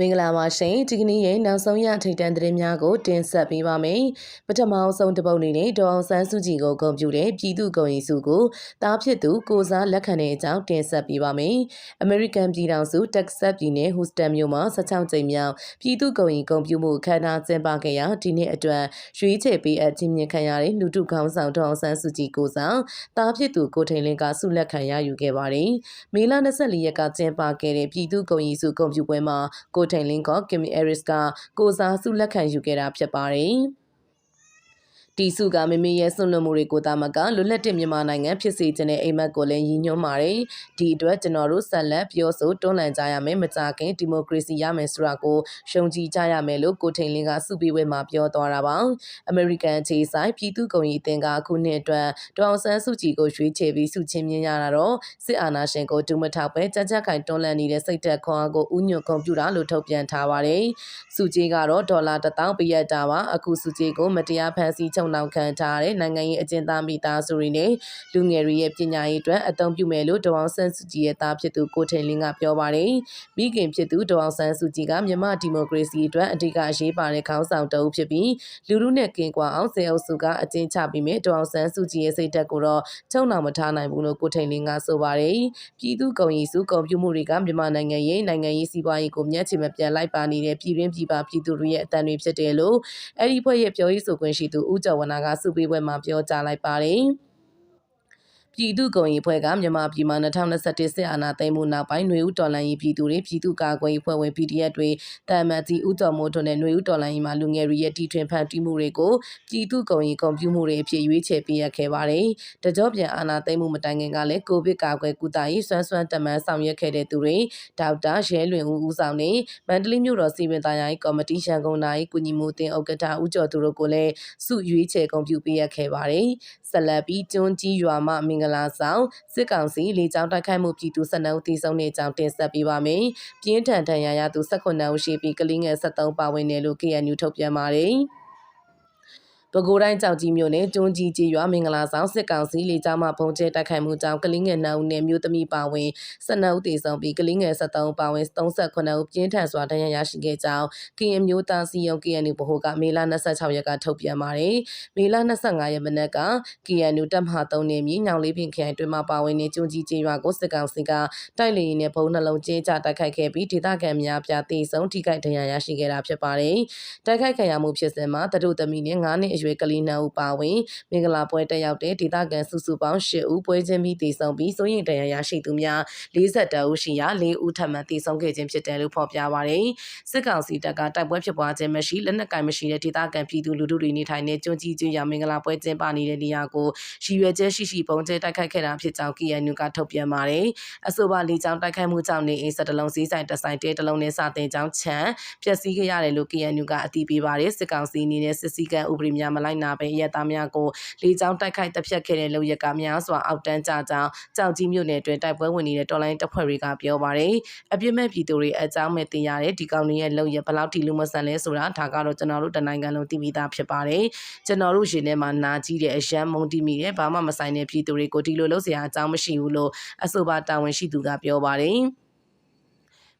မင်္ဂလာပါရှင်ဒီကနေ့ရဲ့နောက်ဆုံးရထိတ်တန့်သတင်းများကိုတင်ဆက်ပေးပါမယ်ပထမဆုံးတစ်ပုတ်အနေနဲ့ဒေါအောင်ဆန်းစုကြည်ကိုဂုဏ်ပြုတဲ့ပြည်သူ့ဂုဏ်ရည်စုကိုတားဖြစ်သူကိုစားလက်ခံတဲ့အကြောင်းတင်ဆက်ပေးပါမယ်အမေရိကန်ပြည်ထောင်စုတက်ဆတ်ပြည်နယ်ဟူစတန်မြို့မှာ16ကြိမ်မြောက်ပြည်သူ့ဂုဏ်ရည်ဂုဏ်ပြုမှုအခမ်းအနားကျင်းပခဲ့ရာဒီနေ့အတွက်ရွေးချယ်ပေးအပ်ခြင်းမြင့်ခံရတဲ့လူထုခေါင်းဆောင်ဒေါအောင်ဆန်းစုကြည်ကိုစားတားဖြစ်သူကိုထိန်လင်းကဆုလက်ခံရယူခဲ့ပါတယ်မေလ24ရက်ကကျင်းပခဲ့တဲ့ပြည်သူ့ဂုဏ်ရည်စုဂုဏ်ပြုပွဲမှာကိုထိန်လင်းကကင်မီအဲရစ်ကကိုစားစုလက်ခံယူခဲ့တာဖြစ်ပါတယ်။ တီစုကမမေရဲ့ဆွန့်လွတ်မှုတွေကိုတာမကလွတ်လပ်တဲ့မြန်မာနိုင်ငံဖြစ်စေခြင်းနဲ့အိမ်မက်ကိုလည်းရည်ညွှန်းပါတယ်။ဒီအတွက်ကျွန်တော်တို့ဆက်လက်ပြောဆိုတွန်းလှန်ကြရမယ်မကြခင်ဒီမိုကရေစီရမယ်ဆိုတာကိုရှုံကြည်ကြရမယ်လို့ကိုထိန်လင်းကစုပေးဝဲမှာပြောသွားတာပါ။အမေရိကန်အခြေဆိုင်ပြည်သူ့ကုန်ရေးအသင်းကအခုနှစ်အတွက်ဒေါအောင်ဆန်းစုကြည်ကိုရွေးချယ်ပြီးစုချင်းမြင်ရတာတော့စစ်အာဏာရှင်ကိုဒုမထောက်ပဲကြကြခိုင်တွန်းလှန်နေတဲ့စိတ်သက်ခွန်အားကိုဥညွတ်ကွန်ပျူတာလို့ထုတ်ပြန်ထားပါတယ်။စုကြီးကတော့ဒေါ်လာ1000ပေးရတာပါ။အခုစုကြီးကိုမတရားဖန်ဆီးချုပ်နှောင်ခံထားတဲ့နိုင်ငံရေးအကျဉ်းသားမိသားစုတွေနဲ့လူငယ်တွေရဲ့ပညာရေးအတွက်အသုံးပြုမယ်လို့ဒေါအောင်ဆန်းစုကြည်ရဲ့သားဖြစ်သူကိုထိန်လင်းကပြောပါတယ်။မိခင်ဖြစ်သူဒေါအောင်ဆန်းစုကြည်ကမြန်မာဒီမိုကရေစီအတွက်အဓိကအရေးပါတဲ့ခေါင်းဆောင်တအုပ်ဖြစ်ပြီးလူလူနဲ့ကင်ကွာအောင်စေအုပ်စုကအကျဉ်းချပြီးမြဲဒေါအောင်ဆန်းစုကြည်ရဲ့စိတ်ဓာတ်ကိုတော့ချုံနှောင်မထားနိုင်ဘူးလို့ကိုထိန်လင်းကဆိုပါတယ်။ပြည်သူ့ကုန်ရည်စုကုန်ပြုမှုတွေကမြန်မာနိုင်ငံရဲ့နိုင်ငံရေးစီးပွားရေးကိုမျက်ခြေမပြတ်လိုက်ပါနေတဲ့ပြည်တွင်းပြည်ပပြည်သူတွေရဲ့အတန်တွေဖြစ်တယ်လို့အဲ့ဒီဖွဲ့ရဲ့ပြောရေးဆိုခွင့်ရှိသူဦးကျော်ဝနာကစုပေးပွဲမှာပြောကြားလိုက်ပါတယ်။ ပြည်သူ့ကုန်ရေးဖွဲ့ကမြန်မာပြည်မှာ2021စစ်အာဏာသိမ်းမှုနောက်ပိုင်းຫນွေဦးတော်လှန်ရေးပြည်သူတွေပြည်သူ့ကာကွယ်ရေးဖွဲ့ဝင် PDF တွေတာမန်ကြီးဦးတော်မိုးထွန်းနဲ့ຫນွေဦးတော်လှန်ရေးမှာလူငယ်တွေရဲ့တီထွင်ဖန်တီးမှုတွေကိုပြည်သူ့ကုန်ရေးကွန်ပျူမှုတွေအဖြစ်ရွေးချယ်ပေးရခဲ့ပါတယ်။တကြောပြန်အာဏာသိမ်းမှုမတိုင်ခင်ကလည်းကိုဗစ်ကာကွယ်ကုသရေးစွမ်းစွမ်းတမန်ဆောင်ရွက်ခဲ့တဲ့သူတွေဒေါက်တာရဲလွင်ဦးဦးဆောင်နဲ့မန္တလေးမြို့တော်စီပင်သားရေးကော်မတီရန်ကုန်တိုင်းကုညီမှုအသင်းဥက္ကဋ္ဌဦးကျော်သူတို့ကိုလည်းစုရွေးချယ်ကွန်ပျူပေးရခဲ့ပါတယ်။ဆက်လက်ပြီးကျွန်းကြီးရွာမှမင်္ဂ လာဆောင်စစ်ကောင်စီလေကြောင်းတိုက်ခိုက်မှုပြည်သူ12ဦးသေဆုံးတဲ့အကြောင်းတင်ဆက်ပေးပါမယ်။ပြင်းထန်ဒဏ်ရာရသူ18ဦးရှိပြီးကလေးငယ်73ပါဝင်တယ်လို့ KNU ထုတ်ပြန်ပါတယ်။ ပဲခူးတိုင်းကြောက်ကြီးမြို့နယ်ကျွန်းကြီးကြီးရွာမင်္ဂလာဆောင်စစ်ကောင်စီလေကြောင်းမှပုံကျဲတိုက်ခိုက်မှုကြောင့်ကလေးငယ်2ဦးနဲ့မြို့သမီးပါဝင်12ဦးသေဆုံးပြီးကလေးငယ်73ဦးပါဝင်38ဦးပြင်းထန်စွာဒဏ်ရာရရှိခဲ့ကြောင်း KM မျိုးသားစီယုံ KNU ဗဟိုကမေလ26ရက်ကထုတ်ပြန်ပါတယ်။မေလ25ရက်မနက်က KNU တပ်မဟာ3နေမြေညောင်လေးပင်ခရိုင်တွင်မှပါဝင်တဲ့ကျွန်းကြီးကြီးရွာကိုစစ်ကောင်စီကတိုက်လေရင်နဲ့ဘုံနှလုံးကျင်းချတိုက်ခိုက်ခဲ့ပြီးဒေသခံများပြသေဆုံးထိခိုက်ဒဏ်ရာရရှိခဲ့တာဖြစ်ပါတယ်။တိုက်ခိုက်ခံရမှုဖြစ်စဉ်မှာတတို့သမီးနဲ့9နှစ်အရွယ်ကလေး2ဦးပါဝင်မင်္ဂလာပွဲတက်ရောက်တဲ့ဒေသခံစုစုပေါင်း10ဦးပွဲချင်းပြီးတည်ဆုံပြီးစိုးရင်တရရရှိသူများ42ဦးရှိရာ4ဦးထပ်မံတည်ဆုံခဲ့ခြင်းဖြစ်တယ်လို့ဖော်ပြပါရယ်စစ်ကောင်စီတပ်ကတိုက်ပွဲဖြစ်ပွားခြင်းမရှိလက်နက်ကင်မရှိတဲ့ဒေသခံပြည်သူလူထုတွေနေထိုင်တဲ့ကျွန်းကြီးကျွန်းရမင်္ဂလာပွဲကျင်းပနေတဲ့နေရာကိုရည်ရွယ်ချက်ရှိရှိပုံကျဲတိုက်ခိုက်ခဲ့တာဖြစ်ကြောင်း KNU ကထုတ်ပြန်ပါတယ်အဆိုပါလေကြောင်းတိုက်ခိုက်မှုကြောင့်နေအိမ်ဆက်တလုံးစီးဆိုင်တဆိုင်တဲတလုံးနဲ့စတင်ကြောင်းချမ်းပျက်စီးခဲ့ရတယ်လို့ KNU ကအတည်ပြုပါတယ်စစ်ကောင်စီအနေနဲ့စစ်စည်းကမ်းဥပဒေများမလိုက်နာဘဲရဲသားများကိုလေကြောင်းတိုက်ခိုက်တပ်ဖြတ်ခဲ့တဲ့လုပ်ရက်ကများစွာအောက်တန်းကြကြောင်းကြောက်ကြီးမြို့နယ်တွင်တိုက်ပွဲဝင်နေတဲ့တော်လိုင်းတပ်ဖွဲ့တွေကပြောပါတယ်အပြစ်မဲ့ပြည်သူတွေအကြောင်းမဲ့တင်ရတဲ့ဒီကောင်တွေရဲ့လုပ်ရက်ဘလောက်ထိလူမဆန်လဲဆိုတာဒါကတော့ကျွန်တော်တို့တနိုင်ငံလုံးသိပြီးသားဖြစ်ပါတယ်ကျွန်တော်တို့ရှင်ထဲမှာနာကြီးတဲ့အရန်မုံတီမိတဲ့ဘာမှမဆိုင်တဲ့ပြည်သူတွေကိုဒီလိုလုပ်စရာအကြောင်းမရှိဘူးလို့အဆိုပါတာဝန်ရှိသူကပြောပါတယ်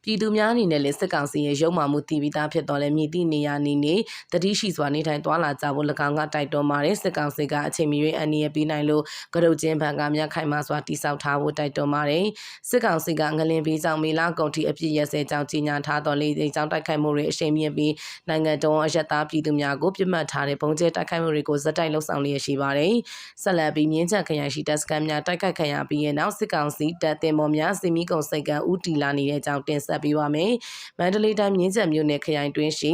ပြည်သူများအနေနဲ့လည်းစစ်ကောင်စီရဲ့ရုံမှမှုတည်ပြီးသားဖြစ်တော်လဲမြည်သည့်နေရာနေနေတတိရှိစွာနေထိုင်သွားလာကြဖို့၎င်းကတိုက်တွန်းပါတယ်စစ်ကောင်စီကအချိန်မီအန်နီရပြီးနိုင်လို့ကရုတ်ချင်းဘဏ်ကများခိုင်မာစွာတိစောက်ထားဖို့တိုက်တွန်းပါတယ်စစ်ကောင်စီကငလင်ပေးကြောင့်မေလကုန်ထိအပြစ်ရစဲကြောင့်ကြီးညာထားတော်လေကြောင့်တိုက်ခိုက်မှုတွေအရှိန်မြင့်ပြီးနိုင်ငံတော်အယက်သားပြည်သူများကိုပြစ်မှတ်ထားတဲ့ပုံကျဲတိုက်ခိုက်မှုတွေကိုဇက်တိုက်လှုပ်ဆောင်လျက်ရှိပါတယ်ဆက်လက်ပြီးမြင်းချက်ခရိုင်ရှိတပ်စခန်းများတိုက်ခိုက်ခံရပြီးရဲ့နောက်စစ်ကောင်စီတပ်တင်ပေါ်များစီမီကုံစိတ်ကဥတီလာနေတဲ့အကြောင်းတင်ဆက်ပေးပါမယ်။မန္တလေးတိုင်းမြင်းချက်မြို့နယ်ခရိုင်တွင်းရှိ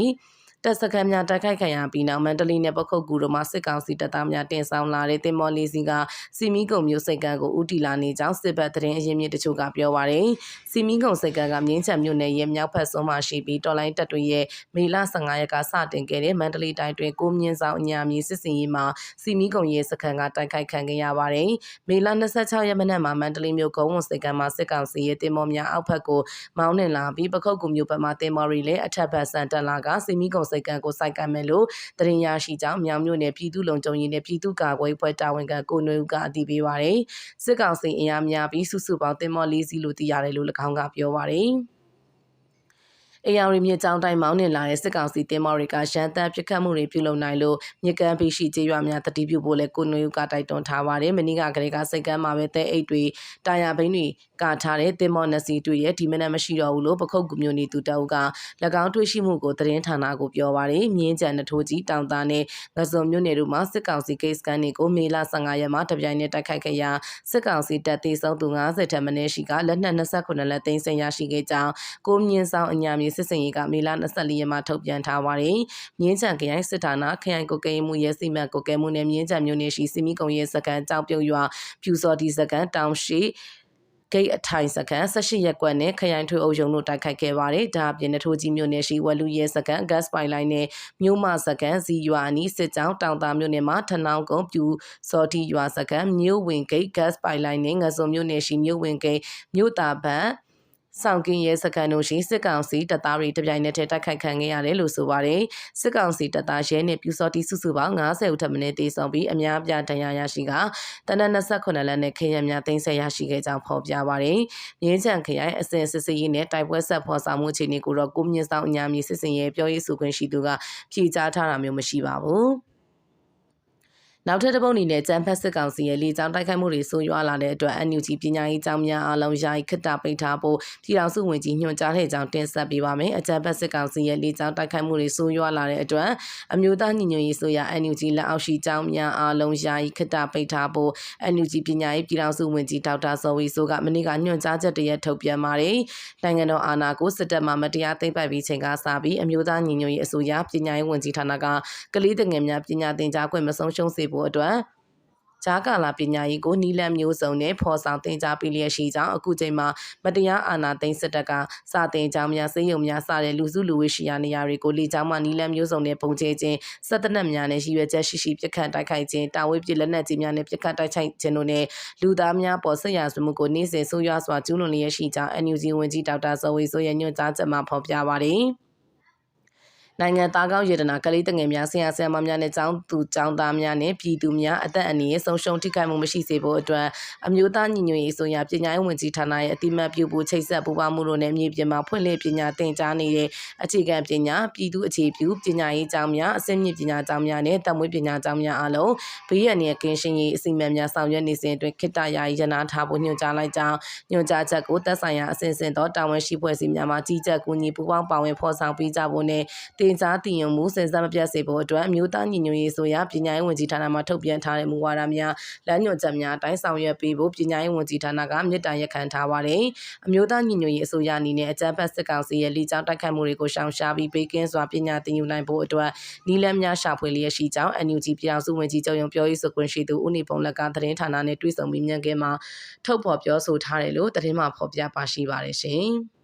တပ်စခန်းများတိုက်ခိုက်ခံရပြီးနောက်မန္တလေးနယ်ပခုတ်ကူတို့မှစစ်ကောင်စီတပ်သားများတင်ဆောင်လာတဲ့တင်မော်လေးစီကစီမီကုံမျိုးစိတ်ကန်းကိုဥတီလာနေကြောင်းစစ်ဘက်သတင်းအရင်းမြစ်တချို့ကပြောပါရယ်စီမီကုံစိတ်ကန်းကမြင်းချံမြို့နယ်ရဲ့မြောက်ဘက်ဆုံးမှာရှိပြီးတော်လိုင်းတပ်တွေရဲ့မေလ15ရက်ကစတင်ခဲ့တဲ့မန္တလေးတိုင်းတွင်ကိုမြင့်ဆောင်အညာမြေစစ်စင်ရေးမှာစီမီကုံရဲ့စခန်းကတိုက်ခိုက်ခံခဲ့ရပါတယ်မေလ26ရက်မနက်မှာမန္တလေးမြို့ကုန်းဝန်စိတ်ကန်းမှာစစ်ကောင်စီရဲ့တင်မော်များအောက်ဘက်ကိုမောင်းနှင်လာပြီးပခုတ်ကူမြို့ဘက်မှာတင်မော်ရီလည်းအထက်ဘက်ဆန်တက်လာကစီမီကုံစိတ်ကံကိုစိုက်ကပ်မယ်လို့သတင်းရရှိကြောင်းမြောင်မြို့နယ်ပြည်သူ့လုံခြုံရေးနဲ့ပြည်သူ့ကာကွယ်ဖွဲ့တာဝန်ခံကိုနွေဦးကအတည်ပြုပါရယ်စစ်ကောင်စီအင်အားများပြီးစုစုပေါင်းတင်မော်လေးစီလို့သိရတယ်လို့၎င်းကပြောပါရယ် အေယာရီမြစ်ကြောင်းတိုင်းမောင်းနှင်လာတဲ့စစ်ကောင်စီတင်မော်တွေကရန်တပ်ပစ်ခတ်မှုတွေပြုလုပ်နိုင်လို့မြစ်ကမ်းဘေးရှိကျေးရွာများတတိပြုဖို့လဲကိုနွေဦးကတိုက်တွန်းထားပါတယ်။မနီကကလေးကစိတ်ကမ်းမှာပဲတဲအိတ်တွေတာယာဘိန်းတွေကာထားတဲ့တင်မော်နစီတွေ့ရဲ့ဒီမနက်မရှိတော့ဘူးလို့ပခုတ်ကူမျိုးနေသူတအုပ်က၎င်းတွေ့ရှိမှုကိုသတင်းဌာနကိုပြောပါတယ်။မြင်းကြံနထိုးကြီးတောင်သားနဲ့ငစုံမျိုးနယ်တို့မှာစစ်ကောင်စီကိစ္စကန်တွေကိုမေလ15ရက်မှာတပြိုင်နက်တိုက်ခိုက်ခဲ့ရာစစ်ကောင်စီတပ်သေးဆုံးသူ90ထက်မနည်းရှိကလက်နက်29လက်သိမ်းဆင်ရရှိခဲ့ကြောင်းကိုမြင့်ဆောင်အညာမြေစစ်စင်ရေးကမေလ24ရက်မှာထုတ်ပြန်ထားပါတယ်။မြင်းချံခရိုင်စစ်ဌာနခရိုင်ကိုကဲမှုရဲစီမံကိုကဲမှုနဲ့မြင်းချံမြို့နယ်ရှိစီမီကုံရဲစကန်ကြောက်ပြုတ်ရွာဖြူစော်ဒီစကန်တောင်ရှိဂိတ်အထိုင်စကန်18ရက်ကွက်နဲ့ခရိုင်ထွေအုပ်ရုံတို့တိုက်ခိုက်ခဲ့ပါတယ်။ဒါအပြင်နထိုးကြီးမြို့နယ်ရှိဝလူရဲစကန် gas pipeline နဲ့မြို့မစကန်ဇီရွာအနီးစစ်ကြောင်းတောင်တာမြို့နယ်မှာထနောင်းကုန်းပြူစော်တီရွာစကန်မြို့ဝင်ဂိတ် gas pipeline နဲ့ငစုံမြို့နယ်ရှိမြို့ဝင်ဂိတ်မြို့တာဘတ် ဆောင်ကင်းရဲစခန်းတို့ရှိစစ်ကောင်စီတပ်သားတွေတပြိုင်နက်တည်းတိုက်ခိုက်ခံခဲ့ရတယ်လို့ဆိုပါတယ်။စစ်ကောင်စီတပ်သားရဲနဲ့ပြူစော်တီစုစုပေါင်း90ဦးထပ်မံတေဆောင်ပြီးအများပြဒဏ်ရာရရှိကတနက်28လက်နဲ့ခရံများသိမ်းဆည်းရရှိခဲ့ကြောင်းဖော်ပြပါတယ်။မြင်းချံခရိုင်အစင်စစ်စရေးနဲ့တိုက်ပွဲဆက်ဖော်ဆောင်မှုအခြေအနေကိုတော့ကိုမြင့်ဆောင်အညာမီစစ်စင်ရဲပြောရေးဆိုခွင့်ရှိသူကဖြေကြားထားတာမျိုးမရှိပါဘူး။ နောက်ထပ်တစ်ပုတ်အနေနဲ့ကျန်းဖက်စစ်ကောင်စီရဲ့လေကြောင်းတိုက်ခိုက်မှုတွေဆိုးရွားလာတဲ့အတွက် NUG ပညာရေးကျောင်းများအားလုံးယာယီခစ်တာပိတ်ထားဖို့ပြည်ထောင်စုဝန်ကြီးညွှန်ကြားတဲ့ကြောင်းတင်ဆက်ပေးပါမယ်။အကြံဖက်စစ်ကောင်စီရဲ့လေကြောင်းတိုက်ခိုက်မှုတွေဆိုးရွားလာတဲ့အတွက်အမျိုးသားညီညွတ်ရေးဆိုရ NUG လက်အောက်ရှိကျောင်းများအားလုံးယာယီခစ်တာပိတ်ထားဖို့ NUG ပညာရေးပြည်ထောင်စုဝန်ကြီးဒေါက်တာစောဝီဆိုကမနေ့ကညွှန်ကြားချက်တရက်ထုတ်ပြန်ပါတယ်။နိုင်ငံတော်အာဏာကိုစစ်တပ်မှမတရားသိမ်းပိုက်ပြီးချိန်ကစပြီးအမျိုးသားညီညွတ်ရေးအစိုးရပညာရေးဝန်ကြီးဌာနကကလေးငယ်များပညာသင်ကြားခွင့်မဆုံးရှုံးစေဖို့အတွက်ဂျာကာလာပညာရေးကိုနီလန်မျိုးစုံနဲ့ဖော်ဆောင်တင် जा ပေးလျက်ရှိကြောင်းအခုချိန်မှာမတရားအာဏာသိမ်းစစ်တပ်ကစာတင်ကြောင်းများစေယုံများစတဲ့လူစုလူဝေးရှိရာနေရာတွေကိုလေကြောင်းမှနီလန်မျိုးစုံနဲ့ပုံကျဲခြင်းစက်တနက်များနဲ့ရည်ရွယ်ချက်ရှိရှိပြစ်ခတ်တိုက်ခိုက်ခြင်းတာဝေးပြစ်လက်နက်ကြီးများနဲ့ပြစ်ခတ်တိုက်ခိုက်ခြင်းတို့နဲ့လူသားများပေါ်ဆက်ရာဆွမှုကိုနေ့စဉ်ဆိုးရွားစွာကျူးလွန်လျက်ရှိကြောင်း NUG ဝန်ကြီးဒေါက်တာဇော်ဝေဆိုရဲ့ညွှန်ကြားချက်မှာဖော်ပြပါတယ်။ နိုင်ငံသားကောင်းယေတနာကလေးတငယ်များဆရာဆရာမများနဲ့ကျောင်းသူကျောင်းသားများနဲ့ပြည်သူများအသက်အန္တရာယ်ဆုံးရှုံးထိခိုက်မှုမရှိစေဖို့အတွက်အမျိုးသားညီညွတ်ရေးဆိုရပညာရေးဝန်ကြီးဌာနရဲ့အတိမတ်ပြုဖို့ချိတ်ဆက်ပူးပေါင်းမှုတို့နဲ့မြေပြင်မှာဖွင့်လှစ်ပညာသင်ကြားနေတဲ့အခြေခံပညာပြည်သူအခြေပြုပညာရေးကျောင်းများအဆင့်မြင့်ပညာကျောင်းများနဲ့တမွေးပညာကျောင်းများအလုံးဘေးရန်ရဲ့ကင်းရှင်းရေးအစီအမံများဆောင်ရွက်နေစဉ်အတွင်းခိတ္တယာယီရနာထားဖို့ညွှန်ကြားလိုက်ကြောင်းညွှန်ကြားချက်ကိုသက်ဆိုင်ရာအစဉ်စဉ်သောတာဝန်ရှိဖွဲ့စည်းများမှကြီးကြပ်ကူညီပူးပေါင်းပါဝင်ဖော်ဆောင်ပေးကြဖို့နဲ့တင်ကြားတည်ရုံမှုမှုစဉ်ဆက်မပြတ်စေဖို့အတွက်အမျိုးသားညီညွတ်ရေးဆိုရာပညာရေးဝန်ကြီးဌာနမှထုတ်ပြန်ထားတဲ့မူဝါဒများလမ်းညွှန်ချက်များအတိုင်းဆောင်ရွက်ပေးဖို့ပညာရေးဝန်ကြီးဌာနကမြစ်တာရက်ခံထားပါတယ်။အမျိုးသားညီညွတ်ရေးအစိုးရအနေနဲ့အကြမ်းဖက်စစ်ကောင်စီရဲ့လိကြောင်းတိုက်ခိုက်မှုတွေကိုရှောင်ရှားပြီးပေးကင်းစွာပညာသင်ယူနိုင်ဖို့အတွက်နီလန်းများရှာဖွေလျက်ရှိကြောင်း NUG ပြည်အောင်စုဝန်ကြီးချုပ်ရုံပြောရေးဆိုခွင့်ရှိသူဦးနေပုံလက်ကသတင်းဌာနနဲ့တွေ့ဆုံပြီးမြန်ခဲ့မှာထုတ်ဖော်ပြောဆိုထားတယ်လို့သတင်းမှဖော်ပြပါရှိပါတယ်ရှင်။